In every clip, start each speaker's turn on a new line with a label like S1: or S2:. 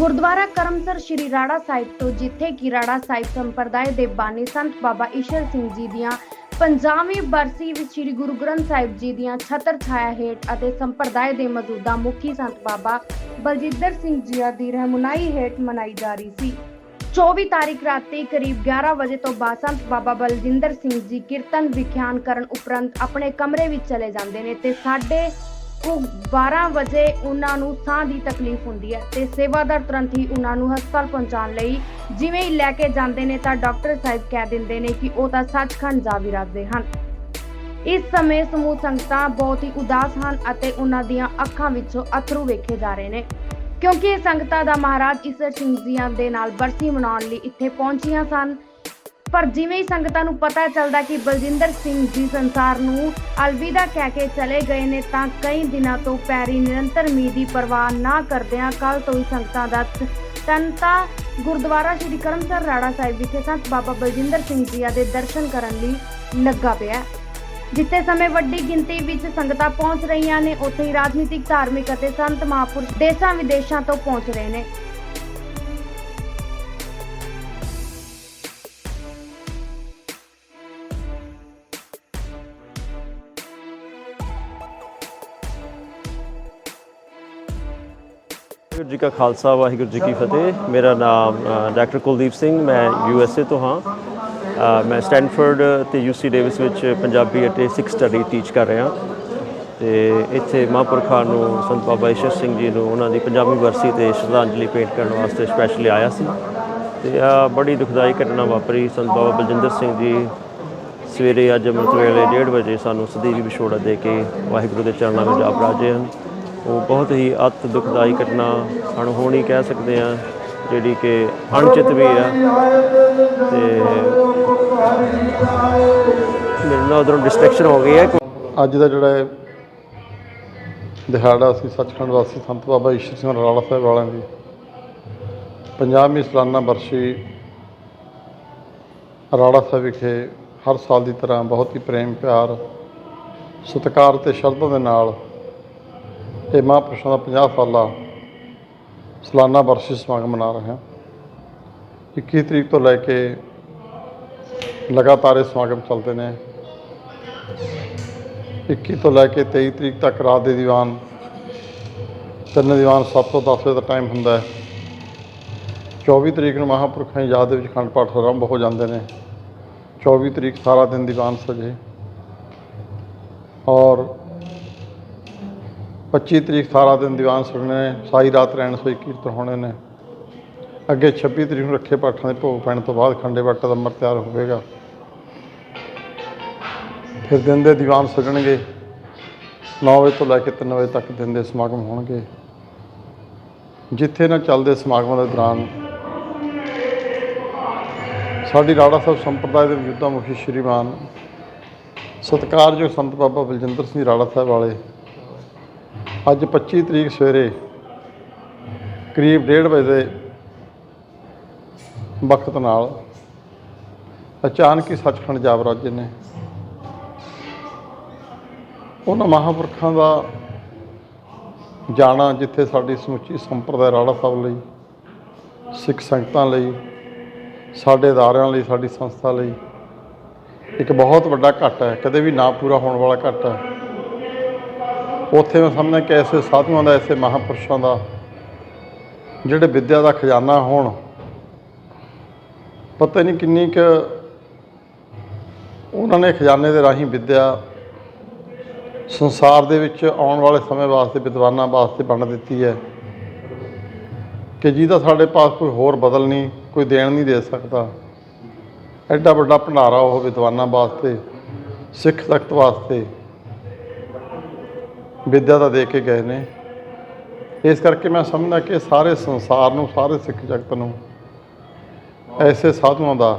S1: ਗੁਰਦੁਆਰਾ ਕਰਮਸਰ ਸ਼੍ਰੀ ਰਾੜਾ ਸਾਹਿਬ ਤੋਂ, ਜਿੱਥੇ ਕਿ ਰਾੜਾ ਸਾਹਿਬ ਸੰਪਰਦਾਇ ਦੇ ਬਾਨੀ ਸੰਤ ਬਾਬਾ ਈਸ਼ਰ ਸਿੰਘ ਜੀ ਦੀਆਂ 50ਵੀਂ ਬਰਸੀ ਵਿੱਚ ਸ਼੍ਰੀ ਗੁਰੂ ਗ੍ਰੰਥ ਸਾਹਿਬ ਜੀ ਦੀਆਂ ਛਤਰ ਛਾਇਆ ਹੇਠ ਅਤੇ ਸੰਪਰਦਾਇ ਦੇ ਮੌਜੂਦਾ ਮੁਖੀ ਸੰਤ ਬਾਬਾ ਬਲਜਿੰਦਰ ਸਿੰਘ ਜੀ ਦੀ ਰਹਿਨੁਮਾਈ ਹੇਠ ਮਨਾਈ ਜਾ ਰਹੀ ਸੀ। 24 ਤਾਰੀਖ ਰਾਤੀ ਕਰੀਬ 11 ਵਜੇ ਤੋਂ ਬਾਅਦ ਸੰਤ ਬਾਬਾ ਬਲਜਿੰਦਰ ਸਿੰਘ ਜੀ ਕੀਰਤਨ ਵਿਖਿਆਨ ਕਰਨ ਉਪਰੰਤ ਆਪਣੇ ਕਮਰੇ ਵਿੱਚ ਚਲੇ ਜਾਂਦੇ ਨੇ ਤੇ ਸਾਡੇ ਕੁ 12 ਵਜੇ ਉਹਨਾਂ ਨੂੰ ਸਾਹ ਦੀ ਤਕਲੀਫ ਹੁੰਦੀ ਹੈ ਤੇ ਸੇਵਾਦਾਰ ਤੁਰੰਤ ਹੀ ਉਹਨਾਂ ਨੂੰ ਹਸਪਤਾਲ ਪਹੁੰਚਾਉਣ ਲਈ ਜਿਵੇਂ ਹੀ ਲੈ ਕੇ ਜਾਂਦੇ ਨੇ ਤਾਂ ਡਾਕਟਰ ਸਾਹਿਬ ਕਹਿ ਦਿੰਦੇ ਨੇ ਕਿ ਉਹ ਤਾਂ ਸੱਚਖੰਡ ਜਾ ਵੀ ਰੱਖਦੇ ਹਨ। ਇਸ ਸਮੇਂ ਸਮੂਹ ਸੰਗਤਾਂ ਬਹੁਤ ਹੀ ਉਦਾਸ ਹਨ ਅਤੇ ਉਹਨਾਂ ਦੀਆਂ ਅੱਖਾਂ ਵਿੱਚੋਂ ਅਥਰੂ ਵੇਖੇ ਜਾ ਰਹੇ ਨੇ। ਕਿਉਂਕਿ ਇਹ ਸੰਗਤਾਂ ਦਾ ਮਹਾਰਾਜ ਈਸਰ ਸਿੰਘ ਜੀਆਂ ਦੇ ਨਾਲ ਬਰਸੀ ਮਨਾਉਣ ਲਈ ਇੱਥੇ ਪਹੁੰਚੀਆਂ ਸਨ ਪਰ ਜਿਵੇਂ ਹੀ ਸੰਗਤਾਂ ਨੂੰ ਪਤਾ ਚੱਲਦਾ ਕਿ ਬਲਜਿੰਦਰ ਸਿੰਘ ਜੀ ਸੰਸਾਰ ਨੂੰ ਅਲਵਿਦਾ ਕਹਿ ਕੇ ਚਲੇ ਗਏ ਨੇ, ਤਾਂ ਕਈ ਦਿਨਾਂ ਤੋਂ ਪੈਰੀ ਨਿਰੰਤਰ ਮੀਂਹ ਦੀ ਪਰਵਾਹ ਨਾ ਕਰਦਿਆਂ ਕੱਲ ਤੋਂ ਹੀ ਸੰਗਤਾਂ ਦਾ ਤਨਤਾ ਗੁਰਦੁਆਰਾ ਸ੍ਰੀ ਕਰਮਸਰ ਰਾੜਾ ਸਾਹਿਬ ਵਿਖੇ ਸੰਤ ਬਾਬਾ ਬਲਜਿੰਦਰ ਸਿੰਘ ਜੀ ਦੇ ਦਰਸ਼ਨ ਕਰਨ ਲਈ ਲੱਗਾ ਪਿਆ। ਜਿੱਥੇ ਸਮੇਂ ਵੱਡੀ ਗਿਣਤੀ ਵਿੱਚ ਸੰਗਤਾਂ ਪਹੁੰਚ ਰਹੀਆਂ ਨੇ, ਉੱਥੇ ਹੀ ਰਾਜਨੀਤਿਕ, ਧਾਰਮਿਕ ਅਤੇ ਸੰਤ ਮਹਾਂਪੁਰਸ਼ ਦੇਸ਼ਾਂ ਵਿਦੇਸ਼ਾਂ ਤੋਂ ਪਹੁੰਚ ਰਹੇ ਨੇ।
S2: ਵਾਹਿਗੁਰੂ ਜੀ ਕਾ ਖਾਲਸਾ ਵਾਹਿਗੁਰੂ ਜੀ ਕੀ ਫਤਿਹ। ਮੇਰਾ ਨਾਮ ਡਾਕਟਰ ਕੁਲਦੀਪ ਸਿੰਘ ਮੈਂ ਯੂ ਐਸ ਏ ਤੋਂ ਹਾਂ। ਅ, ਮੈਂ ਸਟੈਨਫੋਰਡ ਤੇ ਯੂਸੀ ਡੇਵਿਸ ਵਿੱਚ ਪੰਜਾਬੀ ਅਤੇ ਸਿੱਖ ਸਟੱਡੀ ਟੀਚ ਕਰ ਰਿਹਾ। ਤੇ ਇੱਥੇ ਮਹਾਂਪੁਰਖਾਂ ਨੂੰ ਸੰਤ ਬਾਬਾ ਈਸ਼ਰ ਸਿੰਘ ਜੀ ਨੂੰ ਉਹਨਾਂ ਦੀ 50ਵੀਂ ਵਰਸੀ ਤੇ ਸ਼ਰਧਾਂਜਲੀ ਭੇਂਟ ਕਰਨ ਵਾਸਤੇ ਸਪੈਸ਼ਲੀ ਆਇਆ ਸੀ। ਤੇ ਆ ਬੜੀ ਦੁਖਦਾਈ ਘਟਨਾ ਵਾਪਰੀ। ਸੰਤ ਬਾਬਾ ਬਲਜਿੰਦਰ ਸਿੰਘ ਜੀ ਸਵੇਰੇ ਅੱਜ ਅੰਮ੍ਰਿਤ ਵੇਲੇ 1:30 ਵਜੇ ਸਾਨੂੰ ਸਦੀਵੀ ਵਿਛੋੜਾ ਦੇ ਕੇ ਵਾਹਿਗੁਰੂ ਦੇ ਚਰਨਾਂ ਵਿੱਚ ਆਪ ਰਾਜੇ ਹਨ। ਉਹ ਬਹੁਤ ਹੀ ਅਤ ਦੁਖਦਾਈ ਘਟਨਾ ਅਣਹੋਣੀ ਕਹਿ ਸਕਦੇ ਆ ਜਿਹੜੀ ਕਿ ਅਣਚਿਤ ਵੀ ਆ। ਤੇ ਮੇਰੇ ਨਾਲ ਉਧਰੋਂ ਡਿਸਟਰੈਕਸ਼ਨ ਹੋ ਗਈ ਹੈ।
S3: ਅੱਜ ਦਾ ਜਿਹੜਾ ਦਿਹਾੜਾ ਸੀ, ਸੱਚਖੰਡ ਵਾਸੀ ਸੰਤ ਬਾਬਾ ਈਸ਼ਰ ਸਿੰਘ ਰਾਲਾ ਸਾਹਿਬ ਵਾਲਿਆਂ ਦੀ 50ਵੀਂ ਸਾਲਾਨਾ ਬਰਸੀ ਰਾੜਾ ਸਾਹਿਬ ਵਿਖੇ ਹਰ ਸਾਲ ਦੀ ਤਰ੍ਹਾਂ ਬਹੁਤ ਹੀ ਪ੍ਰੇਮ, ਪਿਆਰ, ਸਤਿਕਾਰ ਤੇ ਸ਼ਰਧਾ ਦੇ ਨਾਲ ਇਹ ਮਹਾਂਪੁਰਸ਼ਾਂ ਦਾ 50 ਸਾਲਾ ਸਾਲਾਨਾ ਵਰਸ਼ੀ ਸਮਾਗਮ ਮਨਾ ਰਹੇ ਹਾਂ। 21 ਤਰੀਕ ਤੋਂ ਲੈ ਕੇ ਲਗਾਤਾਰ ਇਹ ਸਮਾਗਮ ਚੱਲਦੇ ਨੇ। 21 ਤੋਂ ਲੈ ਕੇ 23 ਤਰੀਕ ਤੱਕ ਰਾਤ ਦੇ ਦੀਵਾਨ, ਤਿੰਨ ਦੀਵਾਨ 7 ਤੋਂ 10 ਵਜੇ ਦਾ ਟਾਈਮ ਹੁੰਦਾ ਹੈ। 24 ਤਰੀਕ ਨੂੰ ਮਹਾਂਪੁਰਖਾਂ ਦੀ ਯਾਦ ਦੇ ਵਿੱਚ ਖੰਡ ਪਾਠ ਆਰੰਭ ਹੋ ਜਾਂਦੇ ਨੇ। 24 ਤਰੀਕ ਸਾਰਾ ਦਿਨ ਦੀਵਾਨ ਸਜੇ। ਔਰ 25 ਤਰੀਕ ਸਾਰਾ ਦਿਨ ਦੀਵਾਨ ਸਜਣੇ ਨੇ, ਸਾਰੀ ਰਾਤ ਰਹਿਣ ਸੋਈ ਕੀਰਤਨ ਹੋਣੇ ਨੇ। ਅੱਗੇ 26 ਤਰੀਕ ਨੂੰ ਰੱਖੇ ਪਾਠਾਂ ਦੇ ਭੋਗ ਪੈਣ ਤੋਂ ਬਾਅਦ ਖੰਡੇ ਬਾਟਾ ਦਾ ਅੰਮ੍ਰਿਤ ਤਿਆਰ ਹੋਵੇਗਾ। ਫਿਰ ਦਿਨ ਦੇ ਦੀਵਾਨ ਸਜਣਗੇ 9 ਵਜੇ ਤੋਂ ਲੈ ਕੇ 3 ਵਜੇ ਤੱਕ ਦਿਨ ਦੇ ਸਮਾਗਮ ਹੋਣਗੇ। ਜਿੱਥੇ ਨਾ ਚੱਲਦੇ ਸਮਾਗਮਾਂ ਦੇ ਦੌਰਾਨ ਸਾਡੀ ਰਾੜਾ ਸਾਹਿਬ ਸੰਪਰਦਾਇ ਦੇ ਮੌਜੂਦਾ ਮੁਖੀ ਸ਼੍ਰੀਮਾਨ ਸਤਿਕਾਰਯੋਗ ਸੰਤ ਬਾਬਾ ਬਲਜਿੰਦਰ ਸਿੰਘ ਰਾੜਾ ਸਾਹਿਬ ਵਾਲੇ ਅੱਜ 25 ਤਰੀਕ ਸਵੇਰੇ ਕਰੀਬ 1:30 ਵਜੇ ਦੇ ਵਕਤ ਨਾਲ ਅਚਾਨਕ ਹੀ ਸੱਚਖੰਡ ਜਾ ਵਰਾਜੇ ਨੇ ਉਹਨਾਂ ਮਹਾਂਪੁਰਖਾਂ ਦਾ ਜਾਣਾ ਜਿੱਥੇ ਸਾਡੀ ਸਮੁੱਚੀ ਸੰਪਰਦਾਇ ਰਾੜਾ ਸਾਹਿਬ ਲਈ, ਸਿੱਖ ਸੰਗਤਾਂ ਲਈ, ਸਾਡੇ ਅਦਾਰਿਆਂ ਲਈ, ਸਾਡੀ ਸੰਸਥਾ ਲਈ ਇੱਕ ਬਹੁਤ ਵੱਡਾ ਘਾਟਾ ਹੈ। ਕਦੇ ਵੀ ਨਾ ਪੂਰਾ ਹੋਣ ਵਾਲਾ ਘਾਟਾ ਹੈ। ਉੱਥੇ ਮੈਂ ਸਮਝਦਾ ਕਿ ਐਸੇ ਸਾਧੂਆਂ ਦਾ, ਐਸੇ ਮਹਾਂਪੁਰਸ਼ਾਂ ਦਾ, ਜਿਹੜੇ ਵਿੱਦਿਆ ਦਾ ਖਜ਼ਾਨਾ ਹੋਣ, ਪਤਾ ਨਹੀਂ ਕਿੰਨੀ ਕੁ ਉਹਨਾਂ ਨੇ ਖਜ਼ਾਨੇ ਦੇ ਰਾਹੀਂ ਵਿੱਦਿਆ ਸੰਸਾਰ ਦੇ ਵਿੱਚ ਆਉਣ ਵਾਲੇ ਸਮੇਂ ਵਾਸਤੇ, ਵਿਦਵਾਨਾਂ ਵਾਸਤੇ ਵੰਡ ਦਿੱਤੀ ਹੈ ਕਿ ਜਿਹਦਾ ਸਾਡੇ ਪਾਸ ਕੋਈ ਹੋਰ ਬਦਲ ਨਹੀਂ, ਕੋਈ ਦੇਣ ਨਹੀਂ ਦੇ ਸਕਦਾ। ਐਡਾ ਵੱਡਾ ਭੰਡਾਰਾ ਉਹ ਵਿਦਵਾਨਾਂ ਵਾਸਤੇ, ਸਿੱਖ ਤਖ਼ਤ ਵਾਸਤੇ ਵਿਦਿਆ ਦਾ ਦੇ ਕੇ ਗਏ ਨੇ। ਇਸ ਕਰਕੇ ਮੈਂ ਸਮਝਦਾ ਕਿ ਸਾਰੇ ਸੰਸਾਰ ਨੂੰ, ਸਾਰੇ ਸਿੱਖ ਜਗਤ ਨੂੰ ਐਸੇ ਸਾਧੂਆਂ ਦਾ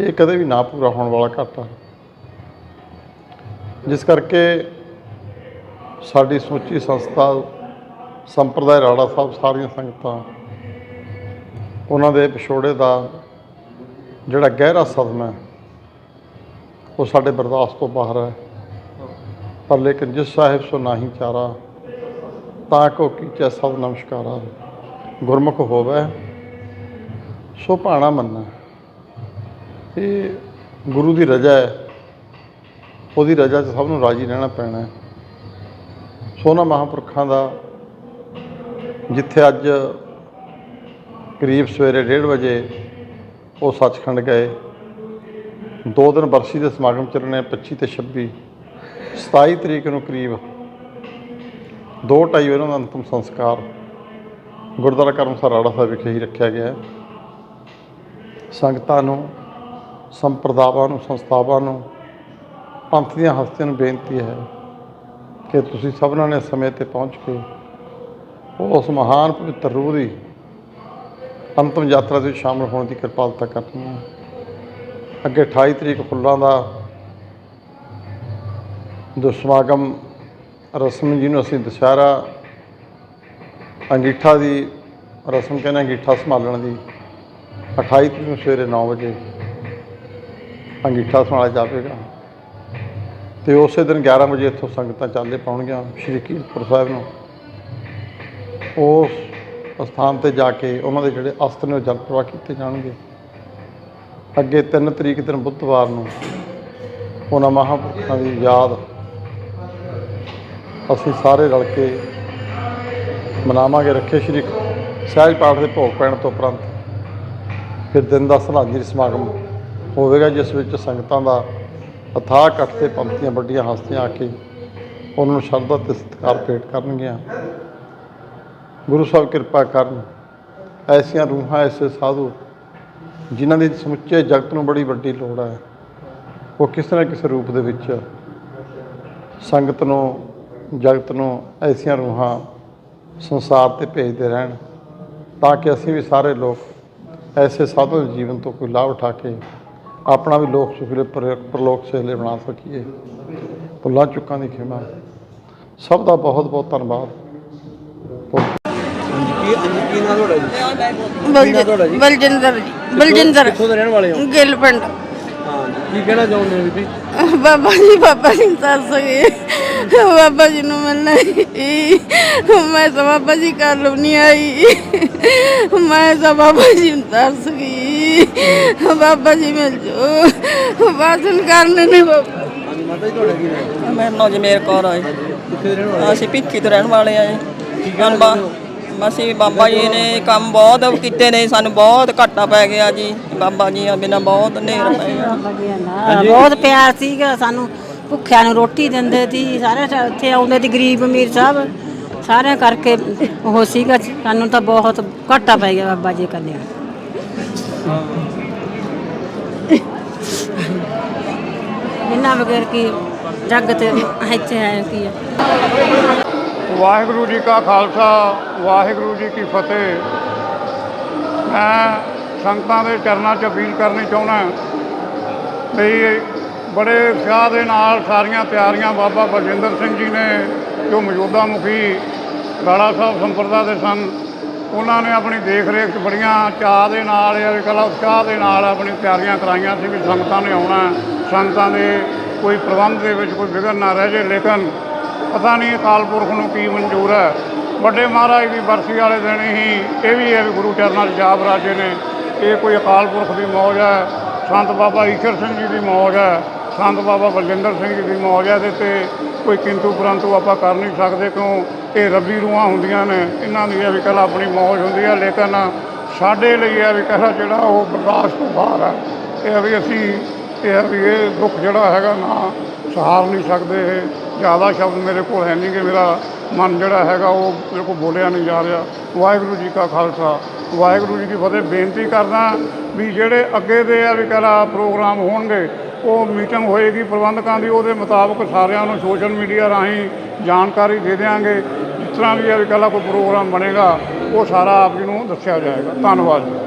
S3: ਇਹ ਕਦੇ ਵੀ ਨਾ ਪੂਰਾ ਹੋਣ ਵਾਲਾ ਘਾਟਾ। ਜਿਸ ਕਰਕੇ ਸਾਡੀ ਸਮੁੱਚੀ ਸੰਸਥਾ, ਸੰਪਰਦਾਇ ਰਾੜਾ ਸਾਹਿਬ ਸਾਰੀਆਂ ਸੰਗਤਾਂ, ਉਹਨਾਂ ਦੇ ਵਿਛੋੜੇ ਦਾ ਜਿਹੜਾ ਗਹਿਰਾ ਸਦਮਾ ਹੈ ਉਹ ਸਾਡੇ ਬਰਦਾਸ਼ਤ ਤੋਂ ਬਾਹਰ ਹੈ। ਪਰ ਲੇਕਿਨ ਜਿਸ ਸਾਹਿਬ ਸੋ ਨਾਹੀ ਚਾਰਾ, ਤਾਂ ਕੋ ਕੀਚੈ ਸਭ ਨਮਸਕਾਰਾ। ਗੁਰਮੁਖ ਹੋਵੇ, ਸੋ ਭਾਣਾ ਮੰਨੈ। ਇਹ ਗੁਰੂ ਦੀ ਰਜਾ ਹੈ। ਉਹਦੀ ਰਜਾ 'ਚ ਸਭ ਨੂੰ ਰਾਜੀ ਰਹਿਣਾ ਪੈਣਾ ਹੈ। ਸੋ ਉਹਨਾਂ ਮਹਾਂਪੁਰਖਾਂ ਦਾ ਜਿੱਥੇ ਅੱਜ ਕਰੀਬ ਸਵੇਰੇ 1:30 ਵਜੇ ਉਹ ਸੱਚਖੰਡ ਗਏ। ਦੋ ਦਿਨ ਬਰਸੀ ਦੇ ਸਮਾਗਮ ਚੱਲਣੇ 25 ਤੇ 26 27 ਤਰੀਕ ਨੂੰ ਕਰੀਬ ਦੋ ਢਾਈ ਉਹਨਾਂ ਦਾ ਅੰਤਮ ਸੰਸਕਾਰ ਗੁਰਦੁਆਰਾ ਕਰਮਸਰ ਰਾੜਾ ਸਾਹਿਬ ਵਿਖੇ ਹੀ ਰੱਖਿਆ ਗਿਆ ਹੈ। ਸੰਗਤਾਂ ਨੂੰ, ਸੰਪਰਦਾਵਾਂ ਨੂੰ, ਸੰਸਥਾਵਾਂ ਨੂੰ ਪੰਥ ਦੀਆਂ ਹਸਤੀਆਂ ਨੂੰ ਬੇਨਤੀ ਹੈ ਕਿ ਤੁਸੀਂ ਸਭਨਾਂ ਨੇ ਸਮੇਂ ਤੇ ਪਹੁੰਚ ਕੇ ਉਸ ਮਹਾਨ ਪਵਿੱਤਰ ਰੂਹ ਦੀ ਅੰਤਮ ਯਾਤਰਾ ਦੇ ਵਿੱਚ ਸ਼ਾਮਲ ਹੋਣ ਦੀ ਕਿਰਪਾਲਤਾ ਕਰਨੀ ਹੈ। ਅੱਗੇ 28 ਤਰੀਕ ਫੁੱਲਾਂ ਦਾ ਦੁਸਮਾਗਮ ਸਮਾਗਮ ਰਸਮ ਜਿਹਨੂੰ ਅਸੀਂ ਦੁਸਹਿਰਾ ਅੰਗੀਠਾ ਦੀ ਰਸਮ ਕਹਿੰਦੇ ਅੰਗੀਠਾ ਸੰਭਾਲਣ ਦੀ। 28 ਤਰੀਕ ਨੂੰ ਸਵੇਰੇ 9 ਵਜੇ ਅੰਗੀਠਾ ਸੰਭਾਲਿਆ ਜਾਵੇਗਾ। ਤੇ ਉਸੇ ਦਿਨ 11 ਵਜੇ ਇੱਥੋਂ ਸੰਗਤਾਂ ਚਾਲੇ ਪਾਉਣਗੀਆਂ ਸ਼੍ਰੀ ਕੀਰਤਪੁਰ ਸਾਹਿਬ ਨੂੰ। ਉਸ ਸਥਾਨ ਤੇ ਜਾ ਕੇ ਉਹਨਾਂ ਦੇ ਜਿਹੜੇ ਅਸਤਰ ਨੇ ਉਹ ਜਲ ਪ੍ਰਵਾਹ ਕੀਤੇ ਜਾਣਗੇ। ਅੱਗੇ 3 ਤਰੀਕ ਦਿਨ ਬੁੱਧਵਾਰ ਨੂੰ ਉਹਨਾਂ ਮਹਾਂਪੁਰਖਾਂ ਦੀ ਯਾਦ ਅਸੀਂ ਸਾਰੇ ਰਲ ਕੇ ਮਨਾਵਾਂਗੇ, ਰੱਖੇ ਸ਼੍ਰੀ ਸਹਿਜ ਪਾਠ ਦੇ ਭੋਗ ਪੈਣ ਤੋਂ ਉਪਰੰਤ। ਫਿਰ ਦਿਨ ਦਾ ਸਲਾਂਜੀ ਸਮਾਗਮ ਹੋਵੇਗਾ, ਜਿਸ ਵਿੱਚ ਸੰਗਤਾਂ ਦਾ ਅਥਾਹ ਇਕੱਠ ਤੇ ਪੰਕਤੀਆਂ ਵੱਡੀਆਂ ਹਸਤੀਆਂ ਆ ਕੇ ਉਹਨਾਂ ਨੂੰ ਸ਼ਰਧਾ ਤੇ ਸਤਿਕਾਰ ਭੇਟ ਕਰਨਗੀਆਂ। ਗੁਰੂ ਸਾਹਿਬ ਕਿਰਪਾ ਕਰਨ, ਐਸੀਆਂ ਰੂਹਾਂ, ਐਸੇ ਸਾਧੂ ਜਿਨ੍ਹਾਂ ਦੀ ਸਮੁੱਚੇ ਜਗਤ ਨੂੰ ਬੜੀ ਵੱਡੀ ਲੋੜ ਹੈ, ਉਹ ਕਿਸੇ ਨਾ ਕਿਸੇ ਰੂਪ ਦੇ ਵਿੱਚ ਸੰਗਤ ਨੂੰ ਜਗਤ ਨੂੰ ਐਸੀਆਂ ਰੂਹਾਂ ਸੰਸਾਰ ਤੇ ਭੇਜਦੇ ਰਹਿਣ ਤਾਂ ਕਿ ਅਸੀਂ ਵੀ ਸਾਰੇ ਲੋਕ ਐਸੇ ਸਾਧੂ ਦੇ ਜੀਵਨ ਤੋਂ ਕੋਈ ਲਾਭ ਉਠਾ ਕੇ ਆਪਣਾ ਵੀ ਲੋਕ ਸੁਖਲੇ ਪਰ- ਪਰਲੋਕ ਸਹਿਲੇ ਬਣਾ ਸਕੀਏ। ਭੁੱਲਾਂ ਚੁੱਕਾਂ ਦੀ ਖਿਮਾ। ਸਭ ਦਾ ਬਹੁਤ ਬਹੁਤ ਧੰਨਵਾਦ।
S4: ਕੀ ਕੀ ਨਾਮ ਤੁਹਾਡਾ ਜੀ?
S5: ਬਲਜ-
S4: ਤੁਹਾਡਾ ਜੀ?
S5: ਬਲਜਿੰਦਰ ਜੀ ਬਲਜਿੰਦਰ।
S4: ਕਿੱਥੋਂ ਦੇ ਰਹਿਣ ਵਾਲੇ ਹੋ?
S5: ਗਿੱਲ ਪਿੰਡ।
S4: ਹਾਂ ਕੀ ਕਹਿਣਾ ਚਾਹੁੰਦੇ ਹੋ ਬੀਬੀ?
S5: ਬਾਬਾ ਜੀ ਬਾਬਾ ਜੀ ਦੱਸ ਗਏ ਬਾਬਾ ਜੀ ਨੂੰ ਮਿਲਣਾ ਸੀ ਮੈਂ ਤਾਂ ਬਾਬਾ ਜੀ ਘਰ ਨੂੰ ਨਹੀਂ ਆਈ। ਮੈਂ ਤਾਂ ਬਾਬਾ ਜੀ ਨੂੰ ਦੱਸ ਗਈ। ਬਾਬਾ ਜੀ ਮਿਲ ਜੋ ਵਾਸਨ ਕਰਨੇ ਨੇ ਬਾਬਾ।
S4: ਮਾਤਾ ਜੀ ਤੁਹਾਡਾ ਕੀ ਨਾਮ ਹੈ
S6: ਮੇਰਾ ਨਾਮ ਜਮੇਰ ਕੌਰ ਹੈ
S4: ਕਿੱਥੇ ਦੇ ਰਹਿਣ ਵਾਲੇ?
S6: ਅਸੀਂ ਭਿੱਖੀ ਤੋਂ ਰਹਿਣ ਵਾਲੇ ਆ
S4: ਕੀ
S6: ਜੀ
S4: ਕਹਿਣਾ
S6: ਬਾ
S4: ਚਾਹੁੰਦੇ ਹੋ?
S6: ਅਸੀਂ ਬਾਬਾ ਜੀ ਨੇ ਕੰਮ ਬਹੁਤ ਕੀਤੇ ਨੇ ਸਾਨੂੰ ਬਹੁਤ ਘਾਟਾ ਪੈ ਗਿਆ ਜੀ। ਬਾਬਾ ਜੀ ਬਿਨਾਂ ਬਹੁਤ ਹਨੇਰ ਪੈ ਗਿਆ
S7: ਬਹੁਤ ਪਿਆਰ ਸੀਗਾ ਸਾਨੂੰ। ਭੁੱਖਿਆਂ ਨੂੰ ਰੋਟੀ ਦਿੰਦੇ ਸੀ ਸਾਰੇ ਸਾ- ਇੱਥੇ ਆਉਂਦੇ ਸੀ ਗਰੀਬ ਅਮੀਰ ਸਭ, ਸਾਰਿਆਂ ਕਰਕੇ ਉਹ ਸੀਗਾ, ਸਾਨੂੰ ਤਾਂ ਬਹੁਤ ਘਾਟਾ ਪੈ ਗਿਆ ਬਾਬਾ ਜੀ ਕੰਨੇ ਇਹਨਾਂ ਬਗੈਰ ਕੀ ਜੱਗ ਤੇ ਇੱਥੇ ਆਏ ਕੀ ਹੈ
S8: ਵਾਹਿਗੁਰੂ ਜੀ ਕਾ ਖਾਲਸਾ, ਵਾਹਿਗੁਰੂ ਜੀ ਕੀ ਫਤਿਹ। ਮੈਂ ਸੰਗਤਾਂ ਦੇ ਚਰਨਾਂ 'ਚ ਅਪੀਲ ਕਰਨੀ ਚਾਹੁੰਦਾ ਵੀ ਬੜੇ ਉਤਸ਼ਾਹ ਦੇ ਨਾਲ ਸਾਰੀਆਂ ਤਿਆਰੀਆਂ ਬਾਬਾ ਬਲਜਿੰਦਰ ਸਿੰਘ ਜੀ ਨੇ, ਜੋ ਮੌਜੂਦਾ ਮੁਖੀ ਗਾਲਾ ਸਾਹਿਬ ਸੰਪਰਦਾ ਦੇ ਸਨ, ਉਹਨਾਂ ਨੇ ਆਪਣੀ ਦੇਖ ਰੇਖ 'ਚ ਬੜੀਆਂ ਚਾਅ ਦੇ ਨਾਲ ਜਾਂ ਕਲਾ ਉਤਸ਼ਾਹ ਦੇ ਨਾਲ ਆਪਣੀ ਤਿਆਰੀਆਂ ਕਰਾਈਆਂ ਸੀ ਵੀ ਸੰਗਤਾਂ ਨੇ ਆਉਣਾ, ਸੰਗਤਾਂ ਦੇ ਕੋਈ ਪ੍ਰਬੰਧ ਦੇ ਵਿੱਚ ਕੋਈ ਵਿਘਨ ਨਾ ਰਹਿ ਜੇ, ਲੇਕਿਨ ਪਤਾ ਨਹੀਂ ਅਕਾਲ ਪੁਰਖ ਨੂੰ ਕੀ ਮਨਜ਼ੂਰ ਹੈ। ਵੱਡੇ ਮਹਾਰਾਜ ਦੀ ਬਰਸੀ ਵਾਲੇ ਦਿਨ ਹੀ ਇਹ ਵੀ ਹੈ ਵੀ ਗੁਰੂ ਚਰਨਾਂ 'ਚ ਜਾ ਬਰਾਜੇ ਨੇ, ਇਹ ਕੋਈ ਅਕਾਲ ਪੁਰਖ ਦੀ ਮੌਜ ਹੈ, ਸੰਤ ਬਾਬਾ ਈਸ਼ਰ ਸਿੰਘ ਜੀ ਦੀ ਮੌਜ ਹੈ। ਸੰਤ ਬਾਬਾ ਬਲਜਿੰਦਰ ਸਿੰਘ ਜੀ ਦੀ ਮੌਜ ਹੈ ਇਹਦੇ ਤੇ ਕੋਈ ਕਿੰਤੂ ਪਰੰਤੂ ਆਪਾਂ ਕਰ ਨਹੀਂ ਸਕਦੇ ਕਿਉਂ? ਇਹ ਰੱਬੀ ਰੂਹਾਂ ਹੁੰਦੀਆਂ ਨੇ, ਇਹਨਾਂ ਦੀ ਇਹ ਵੀ ਕਹਿ ਲਾ ਆਪਣੀ ਮੌਜ ਹੁੰਦੀ ਹੈ, ਲੇਕਿਨ ਸਾਡੇ ਲਈ ਇਹ ਵੀ ਕਹਿ ਜਿਹੜਾ ਉਹ ਬਰਦਾਸ਼ਤ ਤੋਂ ਬਾਹਰ ਹੈ। ਇਹ ਹੈ ਵੀ ਅਸੀਂ, ਇਹ ਹੈ ਵੀ ਇਹ ਦੁੱਖ ਜਿਹੜਾ ਹੈਗਾ ਨਾ ਸਹਾਰ ਨਹੀਂ ਸਕਦੇ। ਇਹ ਜ਼ਿਆਦਾ ਸ਼ਬਦ ਮੇਰੇ ਕੋਲ ਹੈ ਨਹੀਂ ਕਿ ਮੇਰਾ ਮਨ ਜਿਹੜਾ ਹੈਗਾ ਉਹ ਮੇਰੇ ਕੋਲ ਬੋਲਿਆ ਨਹੀਂ ਜਾ ਰਿਹਾ। ਵਾਹਿਗੁਰੂ ਜੀ ਕਾ ਖਾਲਸਾ। ਵਾਹਿਗੁਰੂ ਜੀ ਦੀ ਫਤਿਹ। ਬੇਨਤੀ ਕਰਦਾ ਵੀ ਜਿਹੜੇ ਅੱਗੇ ਦੇ ਆ ਵੀ ਕਹਲਾ ਪ੍ਰੋਗਰਾਮ ਹੋਣਗੇ ਉਹ ਮੀਟਿੰਗ ਹੋਏਗੀ ਪ੍ਰਬੰਧਕਾਂ ਦੀ, ਉਹਦੇ ਮੁਤਾਬਕ ਸਾਰਿਆਂ ਨੂੰ ਸੋਸ਼ਲ ਮੀਡੀਆ ਰਾਹੀਂ ਜਾਣਕਾਰੀ ਦੇ ਦਿਆਂਗੇ। ਜਿਸ ਤਰ੍ਹਾਂ ਵੀ ਆ ਵੀ ਕੋਈ ਪ੍ਰੋਗਰਾਮ ਬਣੇਗਾ, ਉਹ ਸਾਰਾ ਆਪ ਜੀ ਨੂੰ ਦੱਸਿਆ ਜਾਏਗਾ। ਧੰਨਵਾਦ ਜੀ।